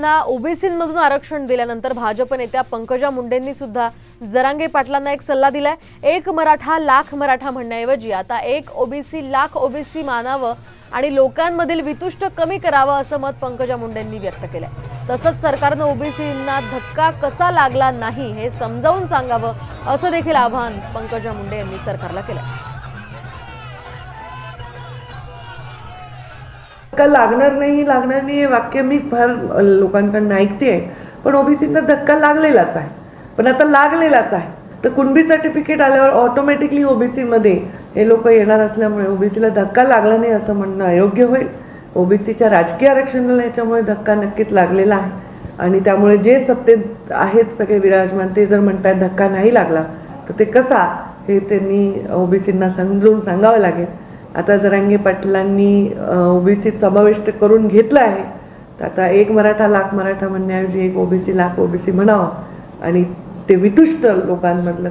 मराठ्यांना ओबीसीमधून आरक्षण दिल्यानंतर भाजप नेत्या पंकजा मुंडेंनी सुद्धा जरांगे पाटलांना एक सल्ला दिलाय. एक मराठा लाख मराठा म्हणण्याऐवजी आता एक ओबीसी लाख ओबीसी मानावं आणि लोकांमधील वितुष्ट कमी करावं असं मत पंकजा मुंडेंनी व्यक्त केलंय. तसंच सरकारनं ओबीसींना धक्का कसा लागला नाही हे समजावून सांगावं असं देखील आवाहन पंकजा मुंडे यांनी सरकारला केलंय. धक्का लागणार नाही लागणार नाही हे वाक्य मी फार लोकांकडून ऐकते पण ओबीसींना धक्का लागलेलाच आहे. पण आता लागलेलाच आहे. तर कुणबी सर्टिफिकेट आल्यावर ऑटोमॅटिकली ओबीसीमध्ये हे लोक येणार असल्यामुळे ओबीसीला धक्का लागला नाही असं म्हणणं अयोग्य होईल. ओबीसीच्या राजकीय आरक्षणाला याच्यामुळे धक्का नक्कीच लागलेला आहे. आणि त्यामुळे जे सत्तेत आहेत सगळे विराजमान ते जर म्हणतात धक्का नाही लागला तर ते कसा हे त्यांनी ओबीसींना समजून सांगावं लागेल. आता जरांगे पाटलांनी ओबीसीत समाविष्ट करून घेतलं आहे तर आता एक मराठा लाख मराठा म्हणण्याऐवजी एक ओबीसी लाख ओबीसी म्हणावं. आणि ते वितुष्ट लोकांमधलं